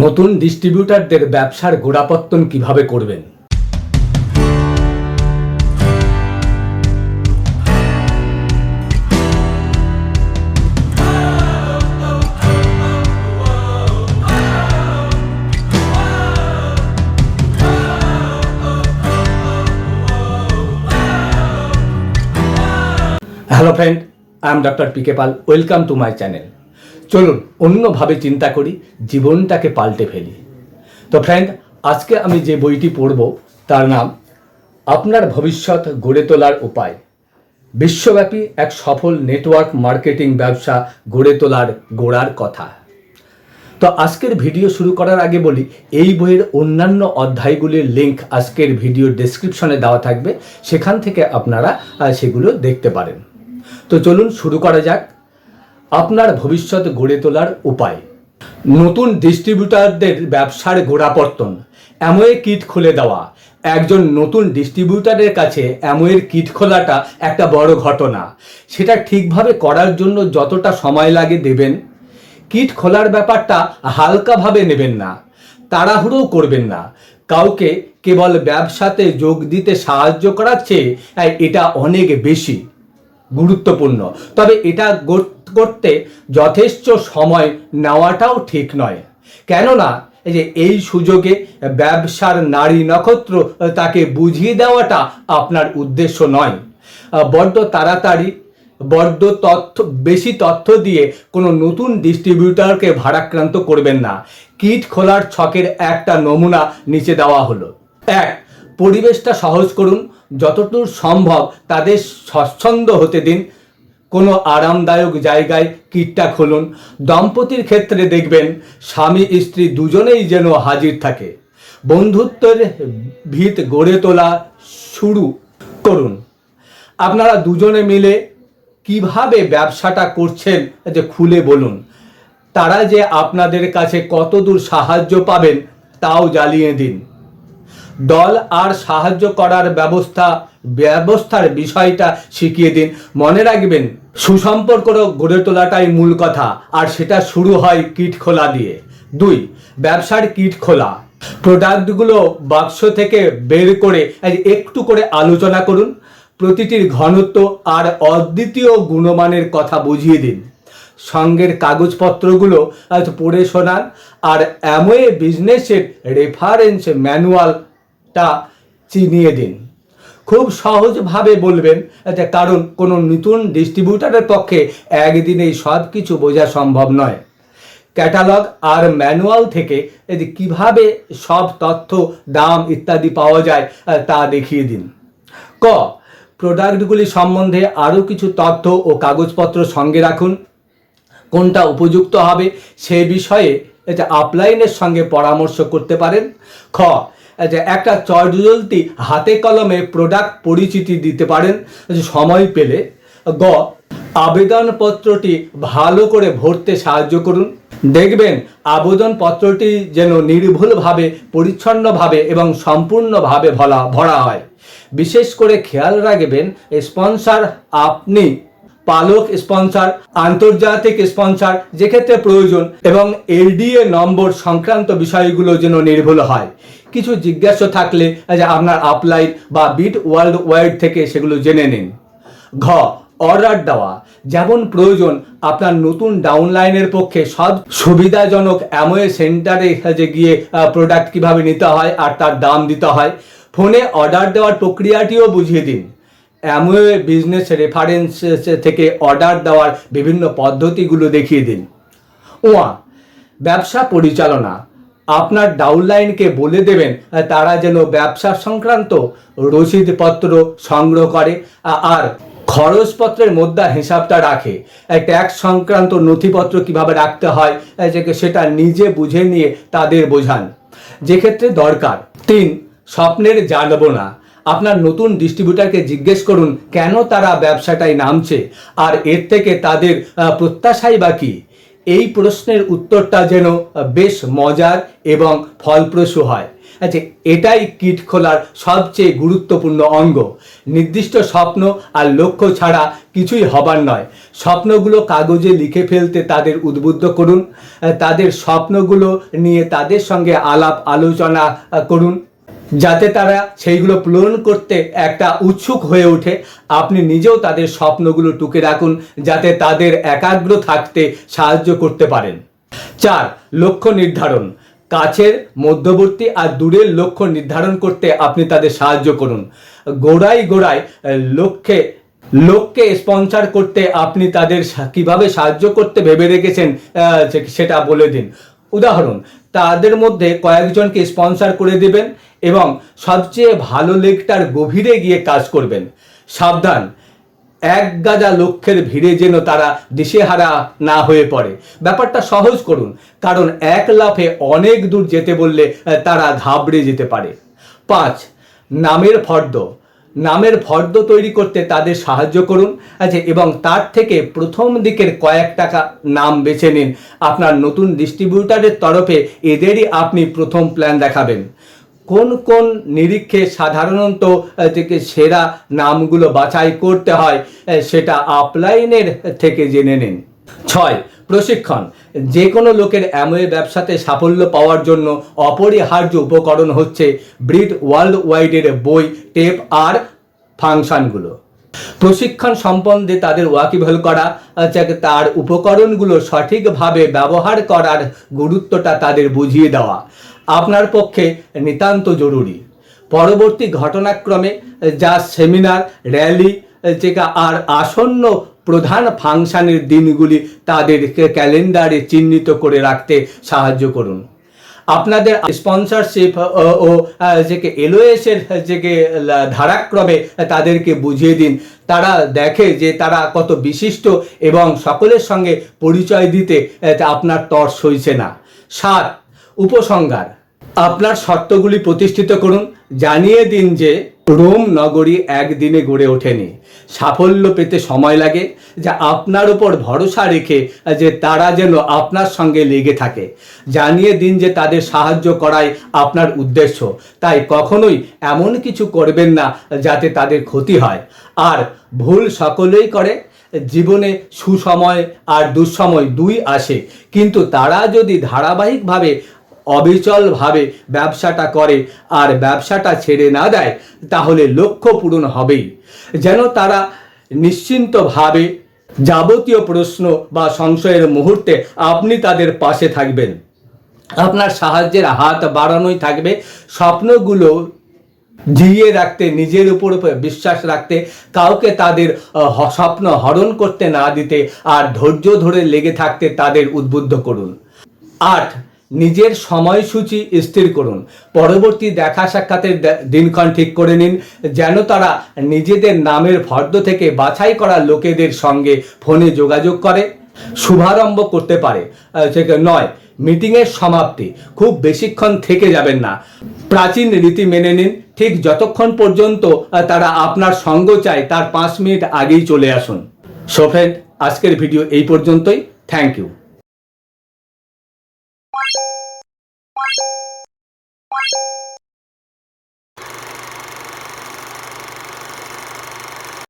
নতুন ডিস্ট্রিবিউটারদের ব্যবসার গোড়াপত্তন কীভাবে করবেন? Hello friend I am doctor P K Pal welcome to my channel চলুন অন্যভাবে চিন্তা করি, জীবনটাকে পাল্টে ফেলি। তো ফ্রেন্ড আজকে আমি যে বইটি পড়ব, তার নাম, আপনার ভবিষ্যৎ গড়ে তোলার উপায়। বিশ্বব্যাপী এক সফল নেটওয়ার্ক মার্কেটিং ব্যবসা গড়ে তোলার গোড়ার কথা। তো আজকের ভিডিও শুরু করার আগে বলি, এই বইয়ের অন্যান্য অধ্যায়গুলির লিঙ্ক আজকের ভিডিও ডেসক্রিপশনে দেওয়া থাকবে। সেখান থেকে আপনারা সেগুলো দেখতে পারেন। তো চলুন শুরু করা যাক। আপনার ভবিষ্যৎ গড়ে তোলার উপায়। নতুন ডিস্ট্রিবিউটারদের ব্যবসার গোড়াপত্তন অ্যামোয়ে কিট খুলে দেওয়া। একজন নতুন ডিস্ট্রিবিউটারের কাছে অ্যামোয়ের কিট খোলাটা একটা বড় ঘটনা। সেটা ঠিকভাবে করার জন্য যতটা সময় লাগে দেবেন। কিট খোলার ব্যাপারটা হালকাভাবে নেবেন না, তাড়াহুড়োও করবেন না। কাউকে কেবল ব্যবসাতে যোগ দিতে সাহায্য করার চেয়ে এটা অনেক বেশি গুরুত্বপূর্ণ। তবে এটা করতে যথেষ্ট সময় নেওয়াটাও ঠিক নয়। কেননা, এই যে এই সুযোগে ব্যবসার নারী নক্ষত্র তাকে বুঝিয়ে দেওয়াটা আপনার উদ্দেশ্য নয়। বড্ড তাড়াতাড়ি, বড্ড তথ্য, বেশি তথ্য দিয়ে কোনো নতুন ডিস্ট্রিবিউটারকে ভারাক্রান্ত করবেন না। কিট খোলার ছকের একটা নমুনা নিচে দেওয়া হলো। এক, পরিবেশটা সহজ করুন। যতদূর সম্ভব তাদের স্বচ্ছন্দ হতে দিন। কোনো আরামদায়ক জায়গায় কিটটা খুলুন। দম্পতির ক্ষেত্রে দেখবেন স্বামী, স্ত্রী দুজনেই যেন হাজির থাকে। বন্ধুত্বের ভিত গড়ে তোলা শুরু করুন। আপনারা দুজনে মিলে কীভাবে ব্যবসাটা করছেন যে খুলে বলুন। তারা যে আপনাদের কাছে কতদূর সাহায্য পাবেন তাও জ্বালিয়ে দিন। দল আর সাহায্য করার ব্যবস্থা ব্যবস্থার বিষয়টা শিখিয়ে দিন। মনে রাখবেন, সুসম্পর্ক গড়ে তোলাটাই মূল কথা, আর সেটা শুরু হয় কিট খোলা দিয়ে। দুই, ব্যবসার কিট খোলা। প্রোডাক্টগুলো বাক্স থেকে বের করে একটু করে আলোচনা করুন। প্রতিটির ঘনত্ব আর অদ্বিতীয় গুণমানের কথা বুঝিয়ে দিন। সঙ্গের কাগজপত্রগুলো পড়ে শোনান, আর অ্যামওয়ে বিজনেসের রেফারেন্স ম্যানুয়ালটা চিনিয়ে দিন। খুব সহজভাবে বলবেন যে কারণ কোনো নতুন ডিস্ট্রিবিউটারের পক্ষে একদিনেই সব কিছু বোঝা সম্ভব নয়। ক্যাটালগ আর ম্যানুয়াল থেকে যে কীভাবে সব তথ্য, দাম ইত্যাদি পাওয়া যায় তা দেখিয়ে দিন। ক প্রোডাক্টগুলি সম্বন্ধে আরও কিছু তথ্য ও কাগজপত্র সঙ্গে রাখুন। কোনটা উপযুক্ত হবে সে বিষয়ে এটা আপলাইনের সঙ্গে পরামর্শ করতে পারেন। খ যে একটা চটজলদি হাতে কলমে প্রোডাক্ট পরিচিতি দিতে পারেন সময় পেলে। গ, আবেদনপত্রটি ভালো করে ভরতে সাহায্য করুন। দেখবেন, আবেদনপত্রটি যেন নির্ভুলভাবে, পরিচ্ছন্নভাবে এবং সম্পূর্ণভাবে ভরা ভরা হয়। বিশেষ করে খেয়াল রাখবেন, স্পন্সর আপনি, পালক স্পন্সর, আন্তর্জাতিক স্পন্সর যেক্ষেত্রে প্রয়োজন, এবং এলডিএ নম্বর সংক্রান্ত বিষয়গুলো যেন নির্ভুল হয়। কিছু জিজ্ঞাসা থাকলে আপনার আপলাইন বা বিট ওয়ার্ল্ড ওয়াইড থেকে সেগুলো জেনে নিন। ঘ অর্ডার দেওয়া। যেমন প্রয়োজন, আপনার নতুন ডাউনলাইনের পক্ষে সব সুবিধাজনক অ্যামওয়ে সেন্টারে গিয়ে প্রোডাক্ট কীভাবে নিতে হয় আর তার দাম দিতে হয়। ফোনে অর্ডার দেওয়ার প্রক্রিয়াটিও বুঝিয়ে দিন। অ্যামওয়ে বিজনেস রেফারেন্স থেকে অর্ডার দেওয়ার বিভিন্ন পদ্ধতিগুলো দেখিয়ে দিন। ওয়া ব্যবসা পরিচালনা। আপনার ডাউনলাইনকে বলে দেবেন তারা যেন ব্যবসা সংক্রান্ত রসিদপত্র সংগ্রহ করে আর খরচপত্রের মধ্যে হিসাবটা রাখে। ট্যাক্স সংক্রান্ত নথিপত্র কীভাবে রাখতে হয় যে- সেটা নিজে বুঝে নিয়ে তাদের বোঝান। যেক্ষেত্রে দরকার। তিন, স্বপ্নের জানব না। আপনার নতুন ডিস্ট্রিবিউটারকে জিজ্ঞেস করুন, কেন তারা ব্যবসাটায় নামছে? আর এর থেকে তাদের প্রত্যাশাই বা কি? এই প্রশ্নের উত্তরটা যেন বেশ মজার এবং ফলপ্রসূ হয়। আচ্ছা এটাই কিট খোলার সবচেয়ে গুরুত্বপূর্ণ অঙ্গ। নির্দিষ্ট স্বপ্ন আর লক্ষ্য ছাড়া কিছুই হবার নয়। স্বপ্নগুলো কাগজে লিখে ফেলতে তাদের উদ্বুদ্ধ করুন। তাদের স্বপ্নগুলো নিয়ে তাদের সঙ্গে আলাপ আলোচনা করুন। যাতে তারা সেইগুলো পূরণ করতে একটা উৎসুক হয়ে ওঠে। আপনি নিজেও তাদের স্বপ্নগুলো টুকে রাখুন, যাতে তাদের একাগ্র থাকতে সাহায্য করতে পারেন। চার, লক্ষ্য নির্ধারণ। কাছের, মধ্যবর্তী আর দূরের লক্ষ্য নির্ধারণ করতে আপনি তাদের সাহায্য করুন। গোড়ায় গোড়ায় লক্ষ্যে লোককে স্পন্সার করতে আপনি তাদের কীভাবে সাহায্য করতে ভেবে রেখেছেন সেটা বলে দিন। উদাহরণ তাদের মধ্যে কয়েকজনকে স্পন্সর করে দেবেন এবং সবচেয়ে ভালো লেগটার গভীরে গিয়ে কাজ করবেন। সাবধান, এক গাদা লক্ষ্যের ভিড়ে যেন তারা দিশেহারা না হয়ে পড়ে। ব্যাপারটা সহজ করুন, কারণ এক লাফে অনেক দূর যেতে বললে তারা ঘাবড়ে যেতে পারে। পাঁচ, নামের ফর্দ। নামের ফর্দ তৈরি করতে তাদের সাহায্য করুন। আচ্ছা এবং তার থেকে প্রথম দিকের কয়েক টাকা নাম বেছে নিন। আপনার নতুন ডিস্ট্রিবিউটারের তরফে এদেরই আপনি প্রথম প্ল্যান দেখাবেন। কোন কোন নিরীক্ষে সাধারণত থেকে সেরা নামগুলো বাছাই করতে হয় সেটা আপলাইনের থেকে জেনে নিন। ছয়, প্রশিক্ষণ। যে কোনো লোকের অ্যামওয়ে ব্যবসাতে সাফল্য পাওয়ার জন্য অপরিহার্য উপকরণ হচ্ছে ব্রিড ওয়ার্ল্ড ওয়াইডের বই, টেপ আর ফাংশনগুলো। প্রশিক্ষণ সম্বন্ধে তাদের ওয়াকিবহাল করা তার উপকরণগুলো সঠিকভাবে ব্যবহার করার গুরুত্বটা তাদের বুঝিয়ে দেওয়া। আপনার পক্ষে নিতান্ত জরুরি। পরবর্তী ঘটনাক্রমে যা সেমিনার, র্যালি, যেটা আর আসন্ন প্রধান ফাংশানের দিনগুলি তাদেরকে ক্যালেন্ডারে চিহ্নিত করে রাখতে সাহায্য করুন। আপনাদের স্পন্সরশিপ ও যে এলওএস এর যে ধারাক্রমে তাদেরকে বুঝিয়ে দিন। তারা দেখে যে তারা কত বিশিষ্ট এবং সকলের সঙ্গে পরিচয় দিতে আপনার তর সইছে না। সাত, উপসংহার। আপনার শর্তগুলি প্রতিষ্ঠিত করুন, জানিয়ে দিন যে রোম নগরী একদিনে গড়ে ওঠেনি। সাফল্য পেতে সময় লাগে, যা আপনার উপর ভরসা রেখে, যে তারা যেন আপনার সঙ্গে লেগে থাকে। জানিয়ে দিন যে তাদের সাহায্য করাই আপনার উদ্দেশ্য। তাই কখনোই এমন কিছু করবেন না, যাতে তাদের ক্ষতি হয়। আর ভুল সকলেই করে, জীবনে সুসময় আর দুঃসময় দুই আসে। কিন্তু তারা যদি ধারাবাহিকভাবে অবিচলভাবে ব্যবসাটা করে আর ব্যবসাটা ছেড়ে না দেয়, তাহলে লক্ষ্য পূরণ হবেই। যেন তারা নিশ্চিন্তভাবে যাবতীয় প্রশ্ন বা সংশয়ের মুহূর্তে আপনি তাদের পাশে থাকবেন। আপনার সাহায্যের হাত বাড়ানোই থাকবে, স্বপ্নগুলো জিইয়ে রাখতে, নিজের উপর বিশ্বাস রাখতে, কাউকে তাদের স্বপ্ন হরণ করতে না দিতে আর ধৈর্য ধরে লেগে থাকতে তাদের উদ্বুদ্ধ করুন। আট নিজের সময়সূচি স্থির করুন। পরবর্তী দেখা সাক্ষাতের দিনক্ষণ ঠিক করে নিন, যেন তারা নিজেদের নামের ফর্দ থেকে বাছাই করা লোকেদের সঙ্গে ফোনে যোগাযোগ করে, শুভারম্ভ করতে পারে। নয়, মিটিংয়ের সমাপ্তি। খুব বেশিক্ষণ থেকে যাবেন না। প্রাচীন রীতি মেনে নিন। ঠিক যতক্ষণ পর্যন্ত তারা আপনার সঙ্গ চায়, তার পাঁচ মিনিট আগেই চলে আসুন। সো ফ্রেন্ড, আজকের ভিডিও এই পর্যন্তই। Thank you.